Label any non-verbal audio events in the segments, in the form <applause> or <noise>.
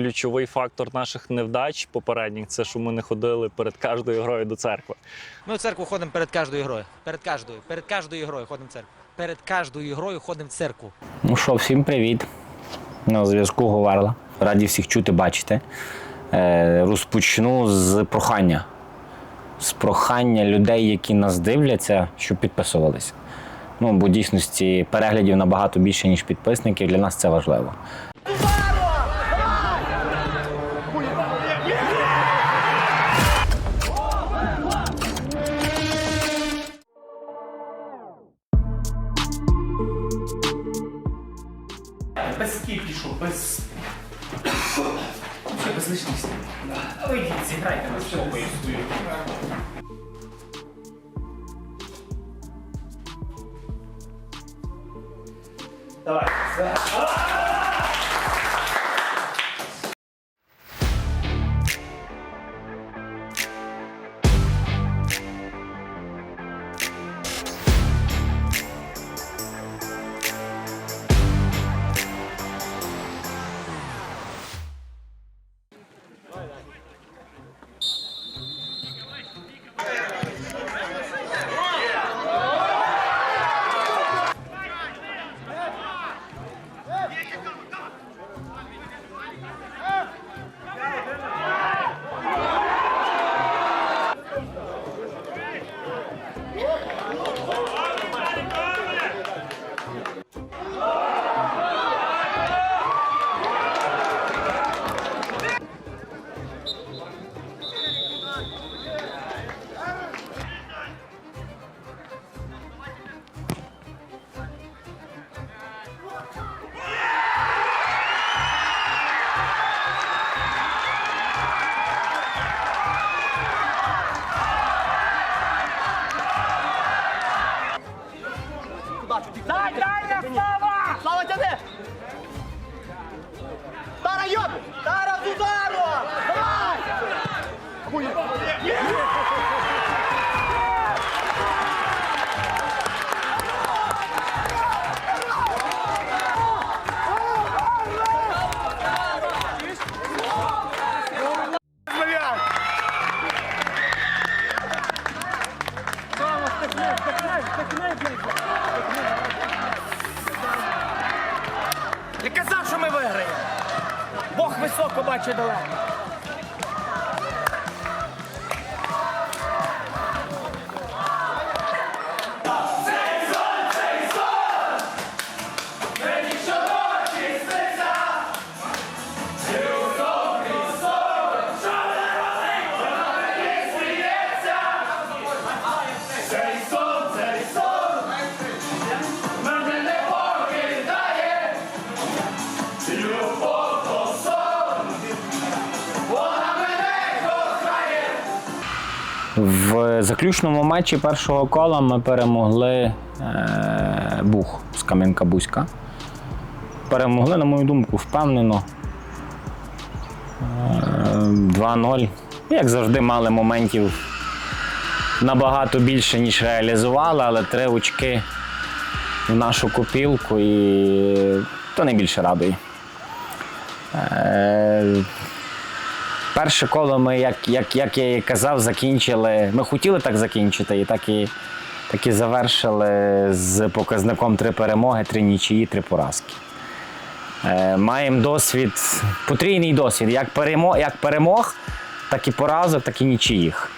Ключовий фактор наших невдач попередніх це що ми не ходили перед кожною грою до церкви. Ми в церкву ходимо перед кожною грою. Перед кожною. Перед кожною грою ходимо в церкву. Перед кожною грою ходимо в церкву. Ну що, всім привіт. На зв'язку Говерла. Раді всіх чути, бачити. Е, розпочну з прохання. З прохання людей, які нас дивляться, щоб підписувалися. Ну, бо дійсності переглядів набагато більше, ніж підписників. Для нас це важливо. Давай. Давай! В заключному матчі першого кола ми перемогли е, Бух з Кам'янка-Бузька. Перемогли, на мою думку, впевнено. Е, 2-0. Як завжди, мали моментів набагато більше, ніж реалізували, але три очки в нашу копілку і то найбільше радує. Перше коло ми, як, як, як я і казав, закінчили. Ми хотіли так закінчити, і так і, так і завершили з показником три перемоги, три нічиї, три поразки. Е, маємо досвід, потрійний досвід, як перемог, як перемог, так і поразок, так і нічиїх.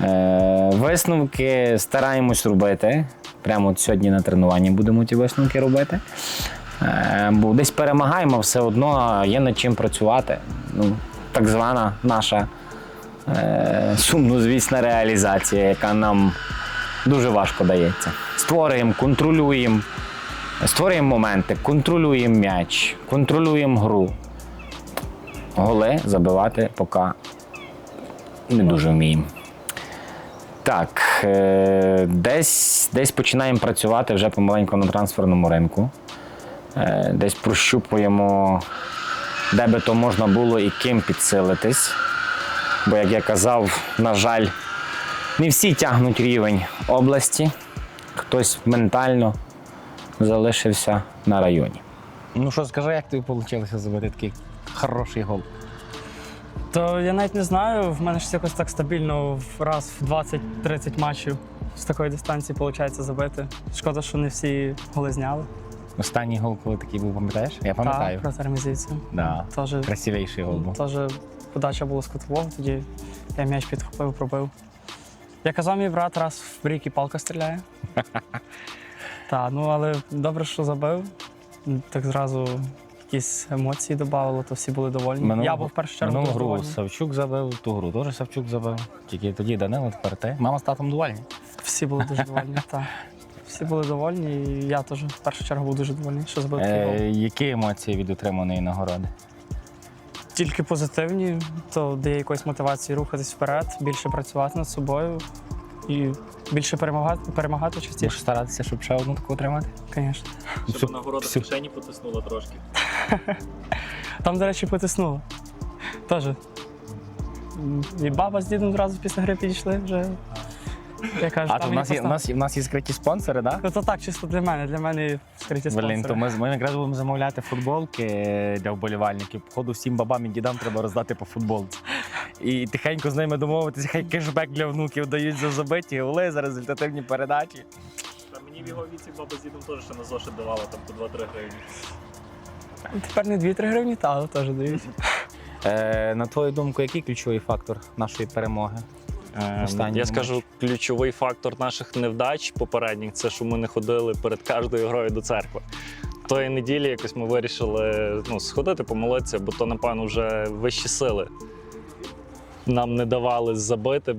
Е, висновки стараємось робити. Прямо от сьогодні на тренуванні будемо ті висновки робити. Е, бо десь перемагаємо, все одно є над чим працювати. Ну, так звана наша е, сумнозвісна реалізація, яка нам дуже важко дається. Створюємо, контролюємо, створюємо моменти, контролюємо м'яч, контролюємо гру. Голи забивати поки не дуже вміємо. Так, е, десь, десь починаємо працювати вже помаленьку на трансферному ринку. Е, десь прощупуємо, де би то можна було і ким підсилитись. Бо, як я казав, на жаль, не всі тягнуть рівень області, хтось ментально залишився на районі. Ну що скажи, як тобі вийшло забити такий хороший гол? То я навіть не знаю. В мене ж якось так стабільно раз в 20-30 матчів з такої дистанції виходить забити. Шкода, що не всі голи зняли. Останній гол, коли такий був, пам'ятаєш? Я Так, пам'ятаю. проти армізійців. Да. Теж, Красивіший гол був. теж подача була з кутового, тоді я м'яч підхопив, пробив. Я казав, мій брат раз в рік і палка стріляє. <laughs> Так, ну але добре, що забив. Так зразу якісь емоції додавало, то всі були довольні. я був в першу чергу Минулу гру довольний. Савчук забив, ту гру теж Савчук забив. Тільки тоді Данило, тепер ти. Мама з татом довольні. Всі були дуже <laughs> довольні, так. Всі були довольні, і я теж в першу чергу був дуже довольний, що такий гол. Е, які емоції від отриманої нагороди? Тільки позитивні, то дає якоїсь мотивації рухатись вперед, більше працювати над собою і більше перемагати, перемагати Будеш частіше, старатися, щоб ще одну таку отримати? звісно. Щоб нагорода всю- в кишені потиснула трошки. <laughs> Там, до речі, потиснуло. Теж. М, І баба з дідом зразу після гри підійшли вже. Я кажу, А там то в нас, є, в, нас, в нас є скриті спонсори, так? Да? Ну, то так, чисто для мене, для мене скриті Блін, то ми, ми якраз будемо замовляти футболки для вболівальників. Походу, всім бабам і дідам треба роздати по футболці. І тихенько з ними домовитися, хай кешбек для внуків дають за забиті голи, за результативні передачі. Та мені в його віці баба з дідом теж ще на зошит давала там по 2-3 гривні. Тепер не 2-3 гривні, та, але теж дають. Е, на твою думку, який ключовий фактор нашої перемоги? Ем, Останній Я скажу, ключовий фактор наших невдач попередніх це що ми не ходили перед кожною грою до церкви. Тої неділі якось ми вирішили ну, сходити, помолитися, бо то, напевно, вже вищі сили нам не давали забити.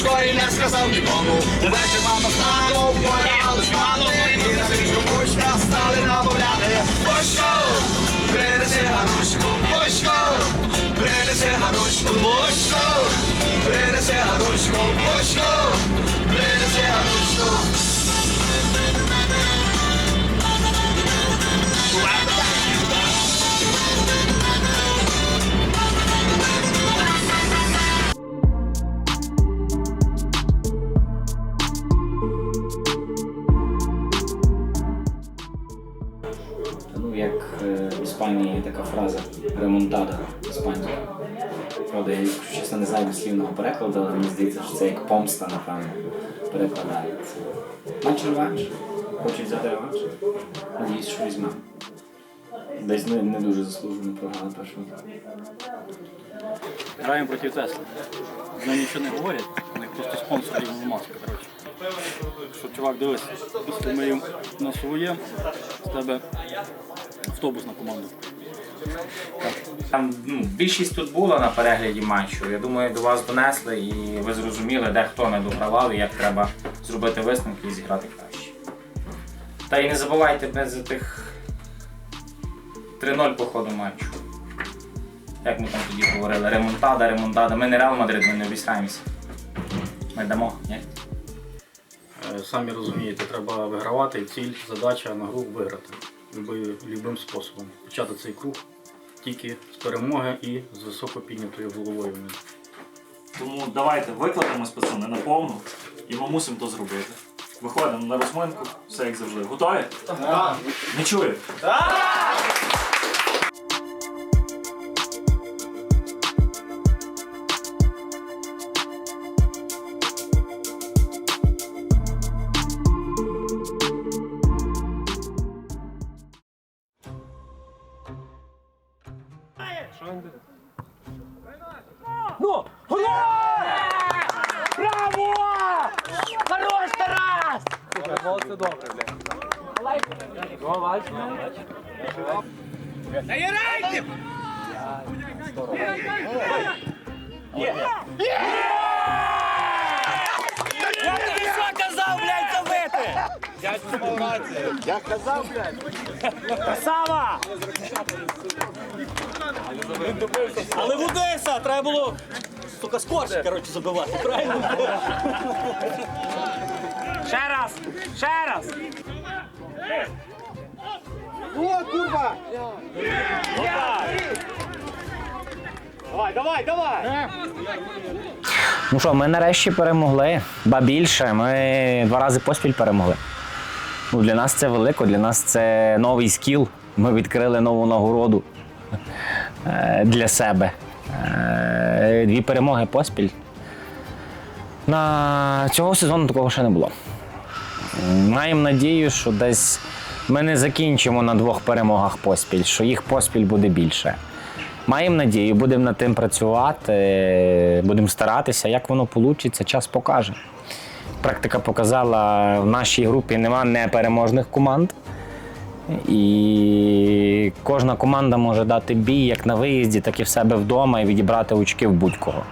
Заховав підліжко і не сказав нікому. Увечері мама стану, подали шману, і на ліжку ремонтада іспанська. Правда, я якщо чесно не знаю дослівного перекладу, але мені здається, що це як помста, напевно, перекладається. Матч реванш. Хочуть взяти реванш. Надіюсь, що візьме. Десь не, не дуже заслужено програли першого. Граємо проти Тесли. Вони нічого не говорять, у них просто спонсор їм маска, коротше. Що, чувак, дивись, ми їм на своє, з тебе автобус на команду. Там ну, більшість тут була на перегляді матчу. Я думаю, до вас донесли і ви зрозуміли, де хто не догравав і як треба зробити висновки і зіграти краще. Та і не забувайте без тих 3-0 по ходу матчу. Як ми там тоді говорили, ремонтада, ремонтада. Ми не Реал Мадрид, ми не обіцяємося. Ми дамо, ні? Е, Самі розумієте, треба вигравати, ціль, задача на гру виграти. Любим способом. Почати цей круг тільки з перемоги і з високо піднятою головою. Тому давайте викладемось, пацани, на повну, і ми мусимо то зробити. Виходимо на розминку, все як завжди. Готові? Так. Не чую? Ну! Я що казав, блядь, забити! Красава! Але в Одеса треба було сука скорше, коротше, забивати, правильно? Ще раз! Ще раз! Давай, давай, давай! Ну що, ми нарешті перемогли. Ба більше, ми два рази поспіль перемогли. Ну, для нас це велико, для нас це новий скіл. Ми відкрили нову нагороду е, для себе. Е, Дві перемоги поспіль. На цього сезону такого ще не було. Маємо надію, що десь ми не закінчимо на двох перемогах поспіль, що їх поспіль буде більше. Маємо надію, будемо над тим працювати, будемо старатися. Як воно вийде, час покаже. Практика показала, в нашій групі нема непереможних команд. І кожна команда може дати бій як на виїзді, так і в себе вдома і відібрати очки в будь-кого.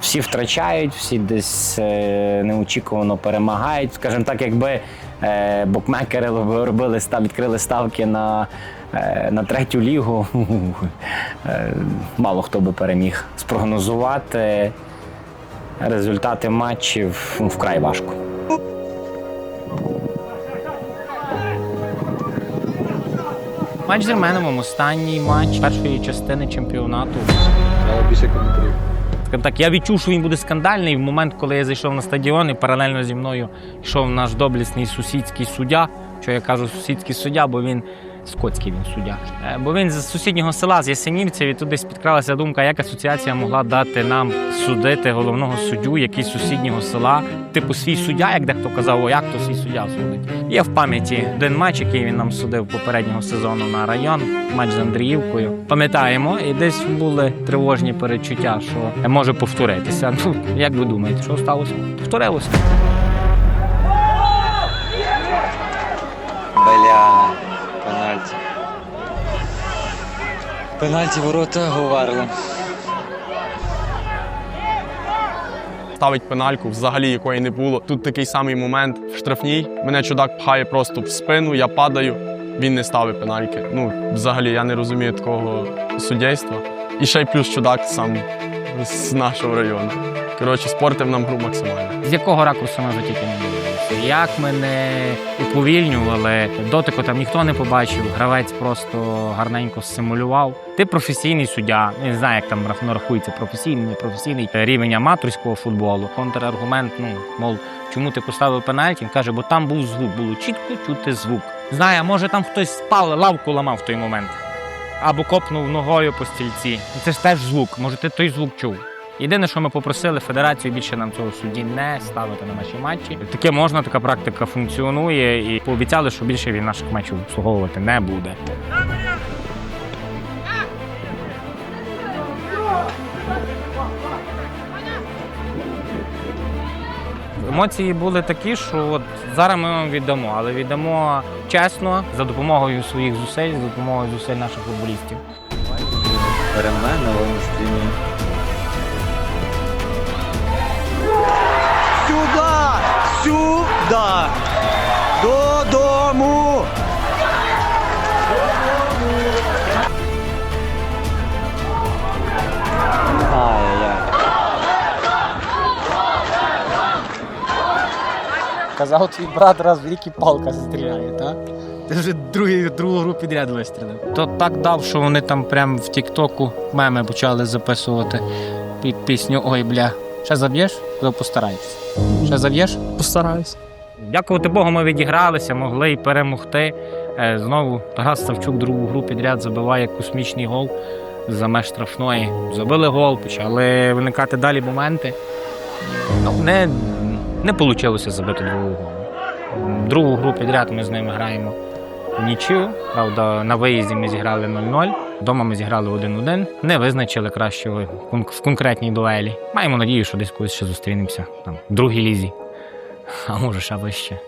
Всі втрачають, всі десь е, неочікувано перемагають. Скажімо так, якби е, букмекери робили став, відкрили ставки на, е, на третю лігу, <laughs> мало хто би переміг. Спрогнозувати результати матчів ну, вкрай важко. Матч з Арменовим, останній матч першої частини чемпіонату. Скажімо Так, я відчув, що він буде скандальний в момент, коли я зайшов на стадіон і паралельно зі мною йшов наш доблісний сусідський суддя. Що я кажу сусідський суддя, бо він скотський він суддя. Е, Бо він з сусіднього села, з Ясенівців, і тут десь підкралася думка, як асоціація могла дати нам судити головного суддю, який з сусіднього села. Типу свій суддя, як дехто казав, о, як то свій суддя судить. Є в пам'яті один матч, який він нам судив попереднього сезону на район, матч з Андріївкою. Пам'ятаємо, і десь були тривожні передчуття, що може повторитися. Ну, як ви думаєте, що сталося? Повторилося. Пенальті ворота Говарла. ставить пенальку, взагалі якої не було. Тут такий самий момент в штрафній. Мене чудак пхає просто в спину, я падаю. Він не ставить пенальки. Ну, взагалі, я не розумію такого суддейства. І ще й плюс чудак сам з нашого району. Коротше, спортив нам гру максимально. З якого ракурсу ми вже тільки не дивилися. Як ми не уповільнювали, дотику там ніхто не побачив, гравець просто гарненько симулював. Ти професійний суддя, не знаю, як там рах- рахується професійний, непрофесійний рівень аматорського футболу. Контраргумент, ну мов, чому ти поставив пенальті? Він каже, бо там був звук, було чітко чути звук. Знає, може там хтось спав, лавку ламав в той момент. Або копнув ногою по стільці. Це ж теж звук. Може, ти той звук чув. Єдине, що ми попросили федерацію більше нам цього судді не ставити на наші матчі. Таке можна, така практика функціонує, і пообіцяли, що більше він наших матчів обслуговувати не буде. Емоції були такі, що от зараз ми вам віддамо, але віддамо чесно за допомогою своїх зусиль, за допомогою зусиль наших футболістів. Переменово на стрімі. Сюда! Додому! Казав твій брат раз в рік і палка стріляє, так? Ти вже другий, другу гру підряд вистрілив. То так дав, що вони там прям в Тіктоку меми почали записувати під пісню Ой, бля. Ще заб'єш? То постарайся. Ще заб'єш? Постараюсь. Дякувати Богу, ми відігралися, могли й перемогти. Е, Знову Тарас Савчук другу гру підряд забиває космічний гол за меж штрафної. Забили гол, почали виникати далі моменти. Ну, не, не вийшло забити другу голу. Другу гру підряд ми з ними граємо в нічию. Правда, на виїзді ми зіграли 0-0. Вдома ми зіграли 1-1. Не визначили кращого в конкретній дуелі. Маємо надію, що десь колись ще зустрінемося там, в другій лізі, а може ще вище.